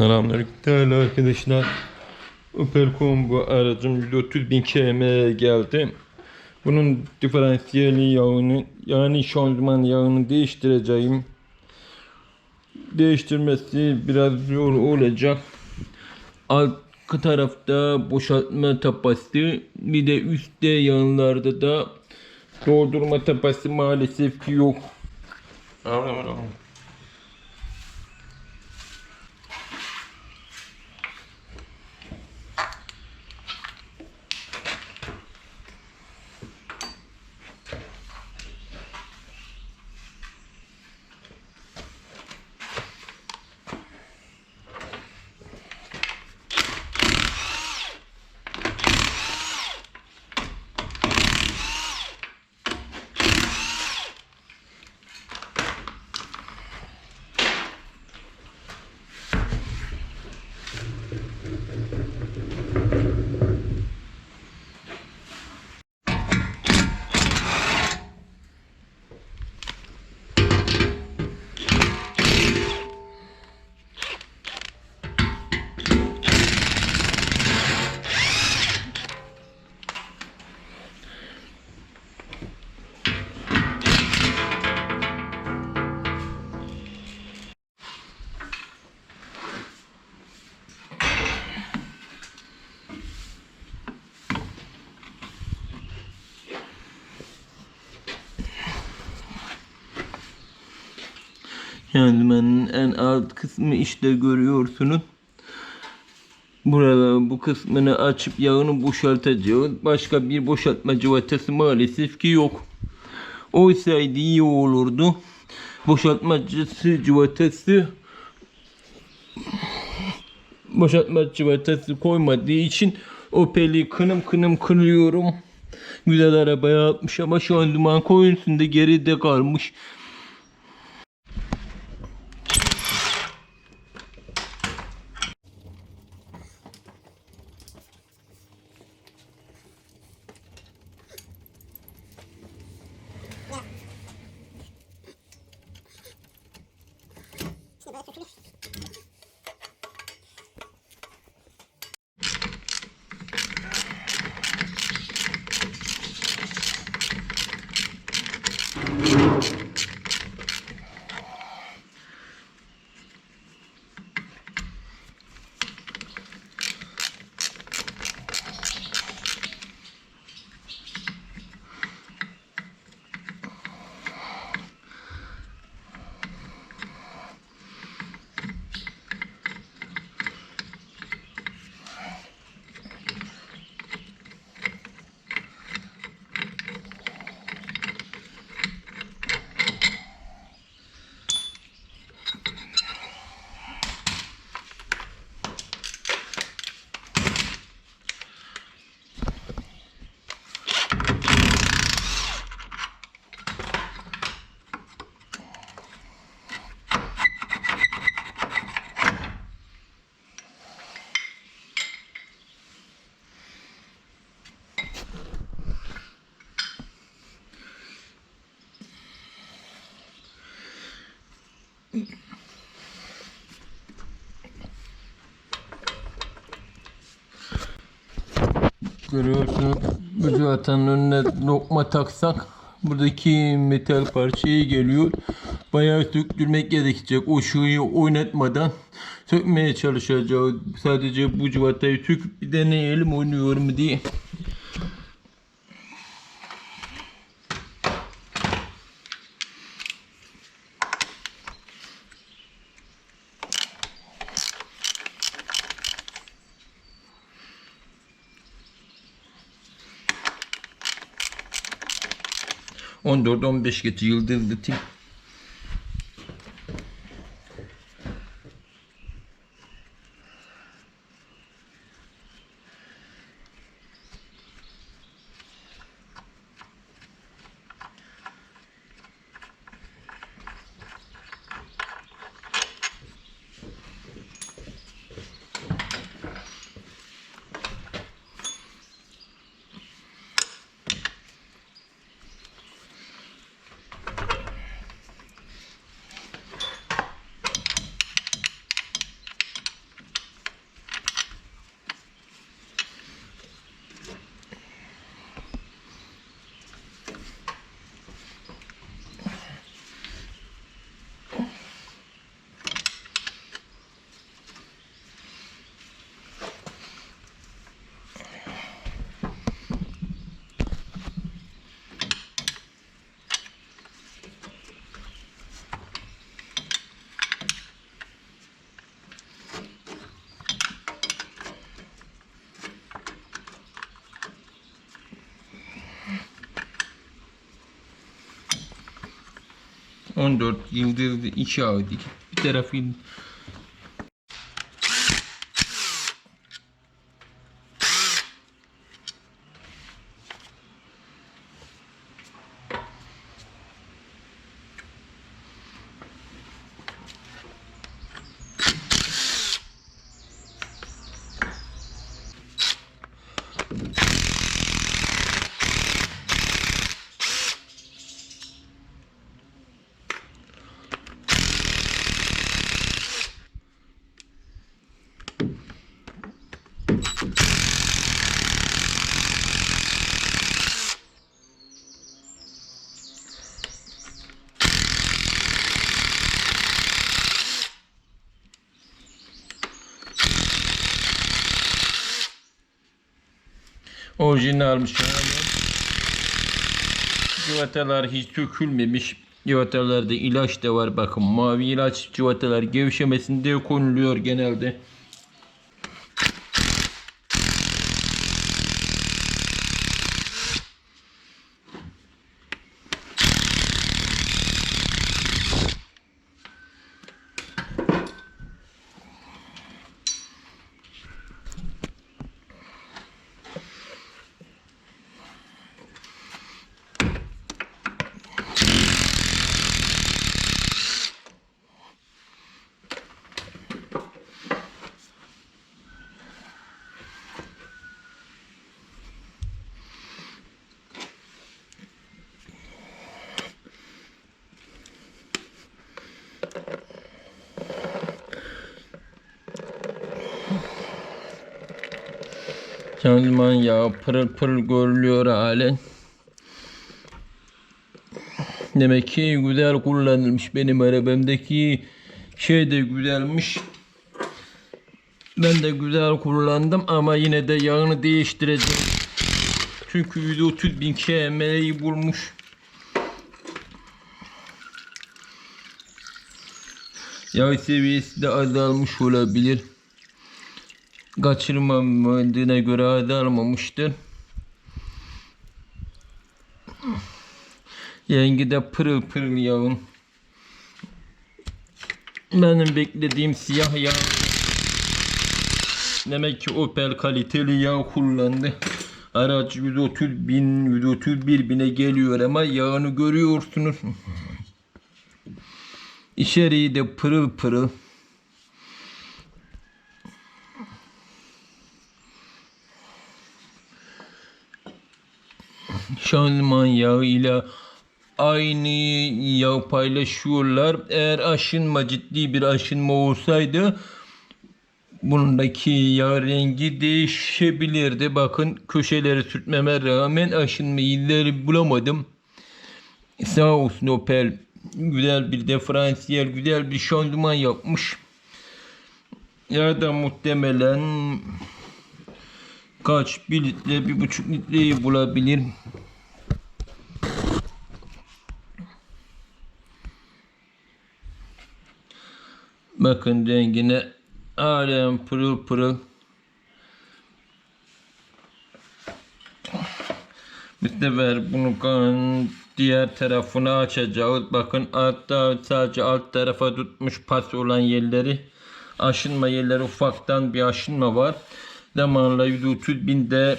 Selamünaleyküm değerli arkadaşlar. Opel Combo aracım 130 bin km geldi. Bunun diferansiyeli yağını yani şanzıman yağını değiştireceğim. Değiştirmesi biraz zor olacak. Alt tarafta boşaltma tapası bir de üstte yanlarda da doldurma tapası maalesef ki yok. Şanzımanın en alt kısmı işte görüyorsunuz. Burada bu kısmını açıp yağını boşaltacağız. Başka bir boşaltma cıvatası maalesef ki yok. Olsaydı iyi olurdu. Boşaltmacısı cıvatası boşaltma cıvatası koymadığı için Opel'i kınım kınım kınıyorum. Güzel arabaya atmış ama şanzıman konusunda geride kalmış. Görüyorsunuz bu cıvatanın önüne lokma taksak buradaki metal parçaya geliyor. Bayağı söktürmek gerekecek. O şuyu oynatmadan sökmeye çalışacağız. Sadece bu cıvatayı söküp bir deneyelim oynuyor mu diye. 14-15 geçi yıldırdı. Tim 14 yıldırdı içi ağrı değil. Bir tarafın orijinalmiş yani. Civatalar hiç sökülmemiş. Civatalarda ilaç da var bakın. Mavi ilaç civatalar gevşemesinde konuluyor genelde. Şanzıman yağı pırıl pırıl görülüyor halen. Demek ki güzel kullanılmış. Benim arabamdaki şey de güzelmiş. Ben de güzel kullandım ama yine de yağını değiştireceğim. Çünkü 130 bin km'yi bulmuş. Yağ seviyesi de azalmış olabilir kaçırmadığına göre azalmamıştır. Yengi de pırıl pırıl yağın. Benim beklediğim siyah yağ. Demek ki Opel kaliteli yağ kullandı. Araç 130 bin, 131 bine geliyor ama yağını görüyorsunuz. İçeriği de pırıl pırıl. Şanzıman yağı ile aynı yağ paylaşıyorlar. Eğer aşınma ciddi bir aşınma olsaydı bundaki yağ rengi değişebilirdi. Bakın köşeleri sürtmeme rağmen aşınma izleri bulamadım. Sağ olsun Opel güzel bir diferansiyel, güzel bir şanzıman yapmış. Ya da muhtemelen kaç bir litre bir buçuk litreyi bulabilir. Bakın rengine alem pırıl pırıl. Sefer bunu kan diğer tarafını açacağız. Bakın altta sadece alt tarafa tutmuş pas olan yerleri aşınma yerleri ufaktan bir aşınma var. Zamanla 130 binde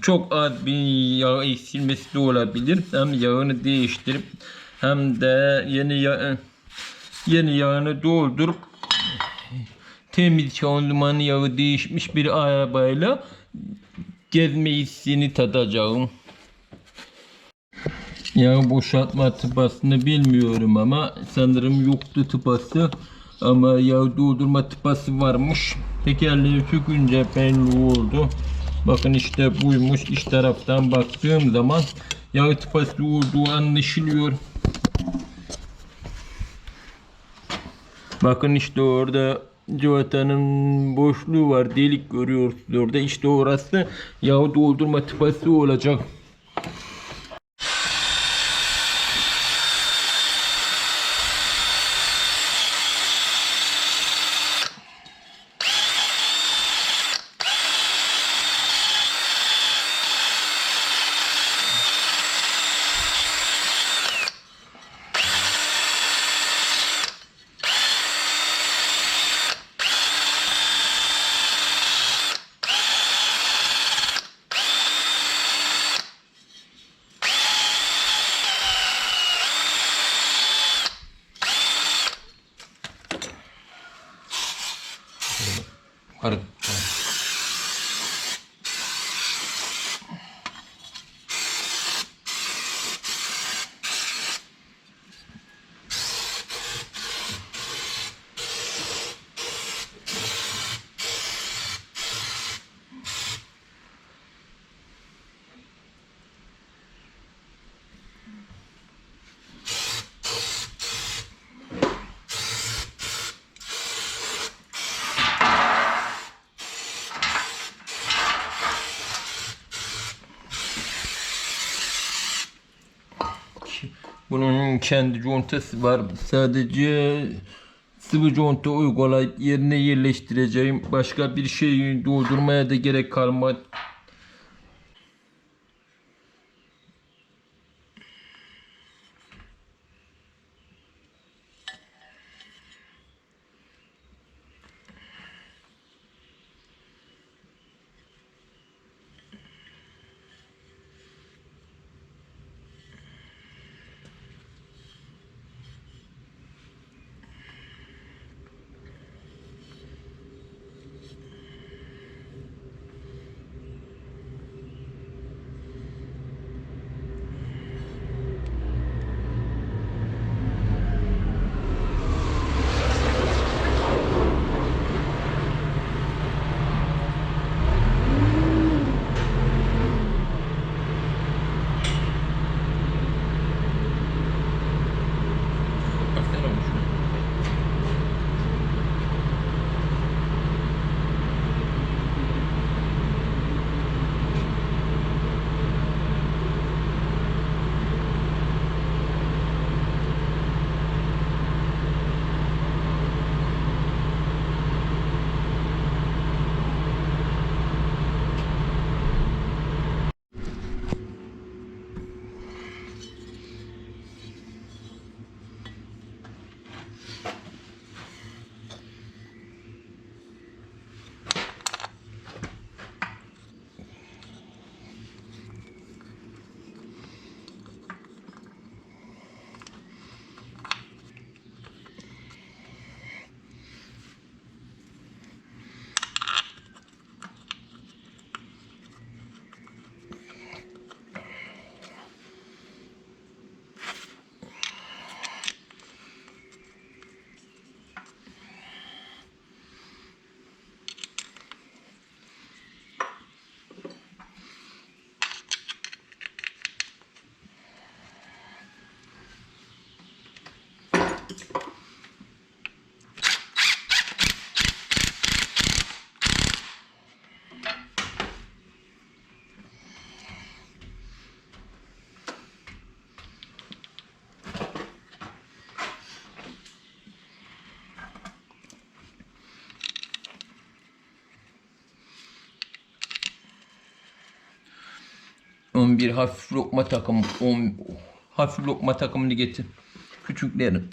çok az bir yağ eksilmesi de olabilir. Hem yağını değiştirip hem de yeni yağ Yeni yağını doldurup temiz şanzıman yağı değişmiş bir arabayla gezme hissini tadacağım. Yağ boşaltma tıpasını bilmiyorum ama sanırım yoktu tıpası. Ama yağ doldurma tıpası varmış. Tekerleği sökünce belli oldu. Bakın işte buymuş. İç taraftan baktığım zaman yağ tıpası olduğu anlaşılıyor. Bakın işte orada civatanın boşluğu var. Delik görüyorsunuz orada. İşte orası yağ doldurma tıpası olacak. Bunun kendi contası var. Sadece sıvı conta uygulayıp yerine yerleştireceğim. Başka bir şey doldurmaya da gerek kalmaz. 11 hafif lokma takımı 10 hafif lokma takımını getir. Küçüklerin.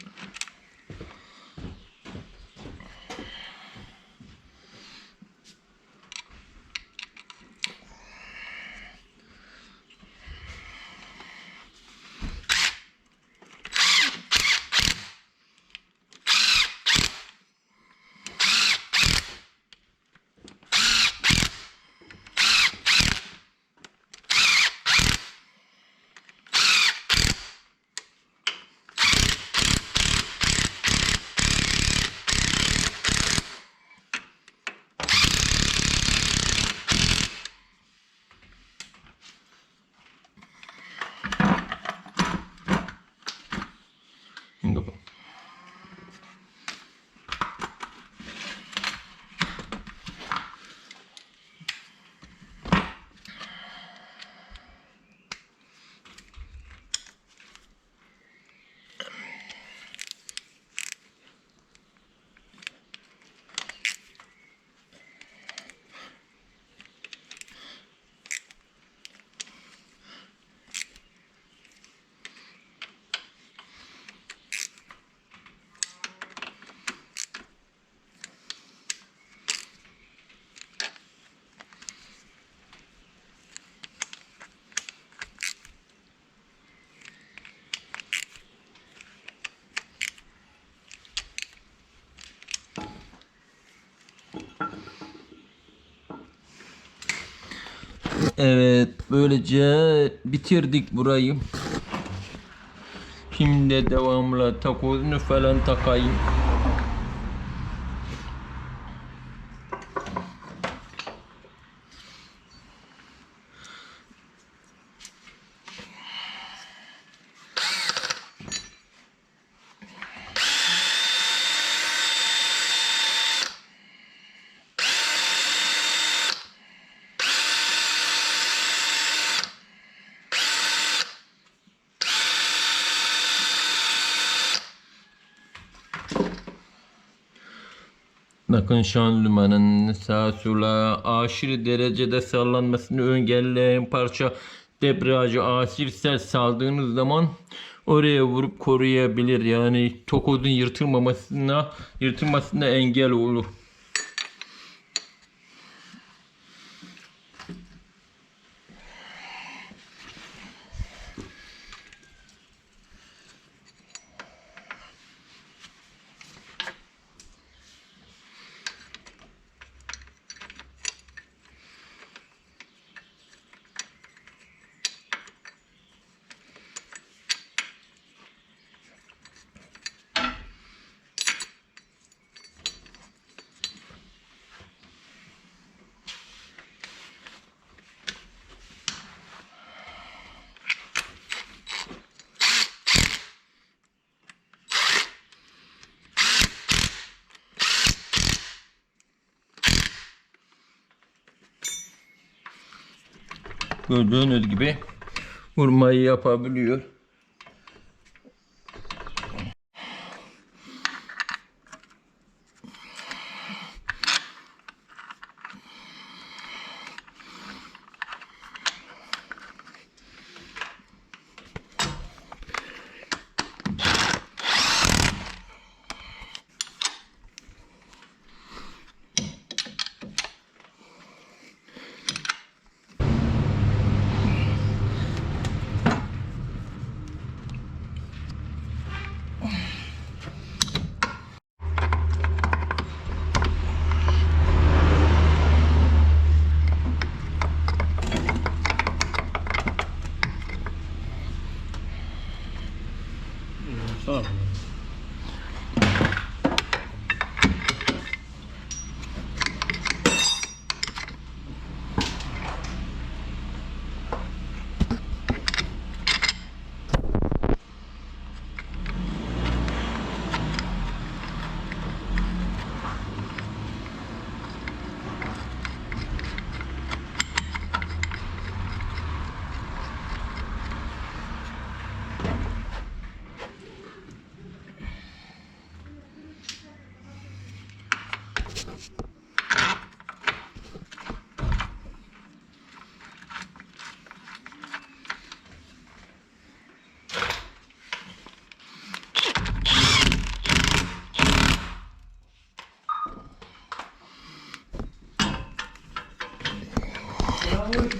Evet böylece bitirdik burayı. Şimdi devamlı takozunu falan takayım. Bakın şanzımanın sağa sola aşırı derecede sallanmasını engelleyen parça debriyajı aşırı sert saldığınız zaman oraya vurup koruyabilir. Yani tokodun yırtılmamasına yırtılmasına engel olur. Gördüğünüz gibi vurmayı yapabiliyor. Sağ ol.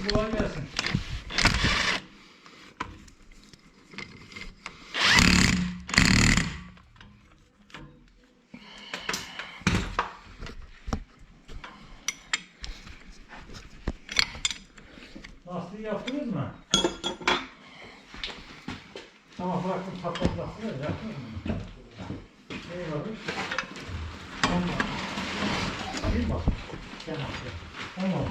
Selamünaleyküm, kolay gelsin. Lastiği yaptınız mı? Tamam bıraktım patlat lastiği yaptınız mı? Varmış. Tamam. Bir bak. Bak. Tamam.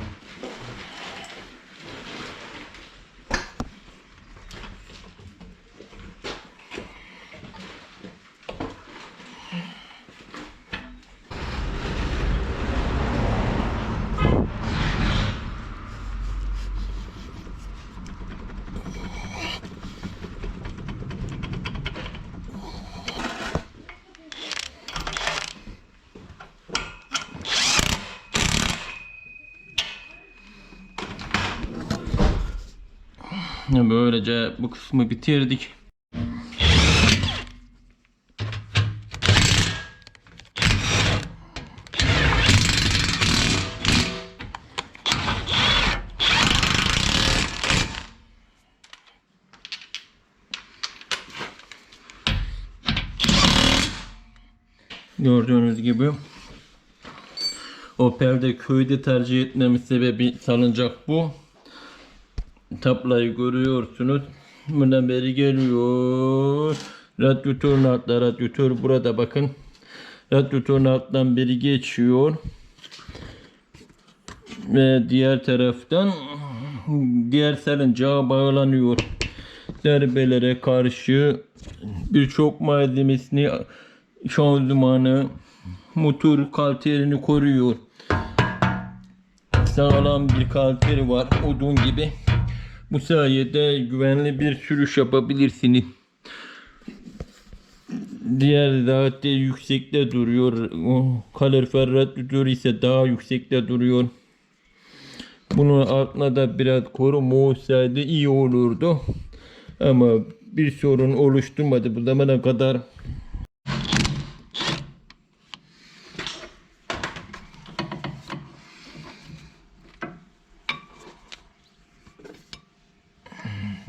Böylece bu kısmı bitirdik. Gördüğünüz gibi Opel'de köyde tercih etmemin sebebi salıncak bu. Taplayı görüyorsunuz. Buradan beri geliyor. Radyatörün altında radyatör burada bakın. Radyatörün altından biri geçiyor. Ve diğer taraftan diğer salıncağa bağlanıyor. Darbelere karşı birçok malzemesini şanzımanı motor kalterini koruyor. Sağlam bir kalteri var odun gibi. Bu sayede güvenli bir sürüş yapabilirsiniz. Diğer da yüksekte duruyor. Kalorifer radyatör ise daha yüksekte duruyor. Bunun altına da biraz koruma olsaydı iyi olurdu. Ama bir sorun oluşturmadı bu zamana kadar.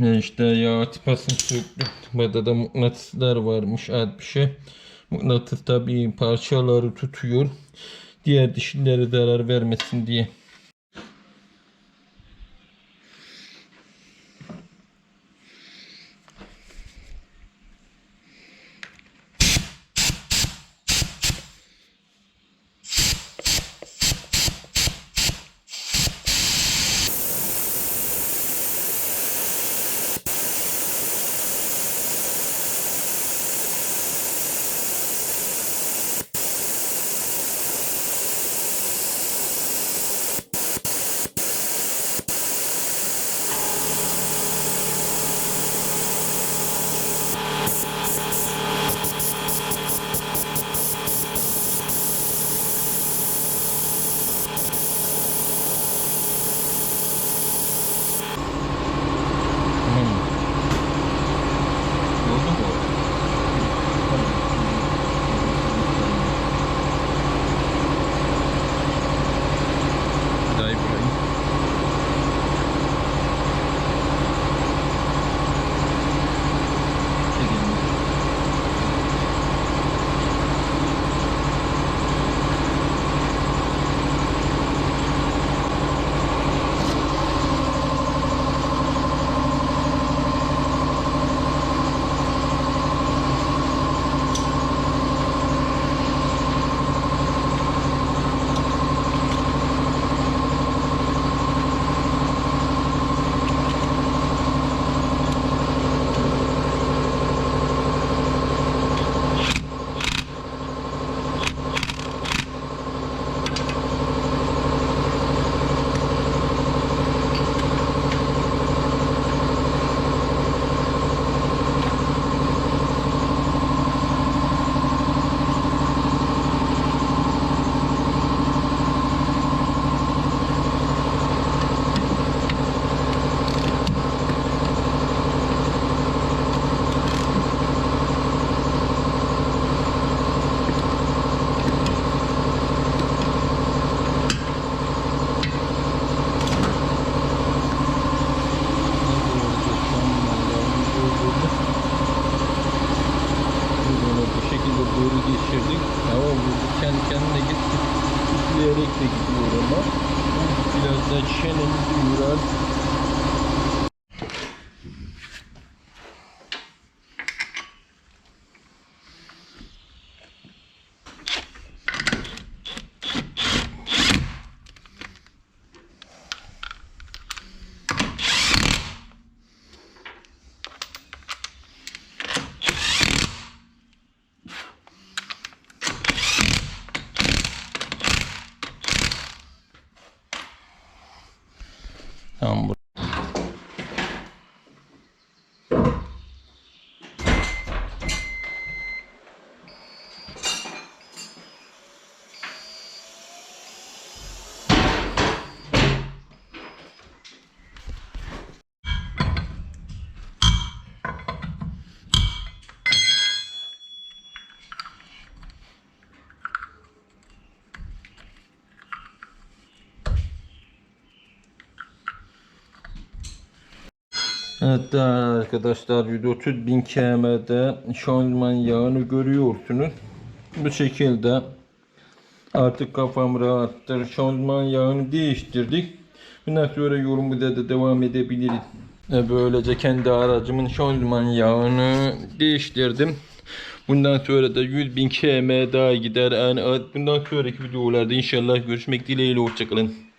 İşte yağ tıpasını söktüm. Burada da mıknatıslar varmış az bir şey. Mıknatıs tabii parçaları tutuyor. Diğer dişlere zarar vermesin diye. Bu şekilde doğru geçirdik. Tamam bu kendi kendine gitti. Üfleyerek de gidiyor ama. Biraz da çenemizi yurar. Evet arkadaşlar 130 bin km'de şanzıman yağını görüyorsunuz. Bu şekilde artık kafam rahattır. Şanzıman yağını değiştirdik. Bundan sonra yolumuza da devam edebiliriz. E, Böylece kendi aracımın şanzıman yağını değiştirdim. Bundan sonra da 100 bin km daha gider. Yani bundan sonraki videolarda inşallah görüşmek dileğiyle. Hoşçakalın.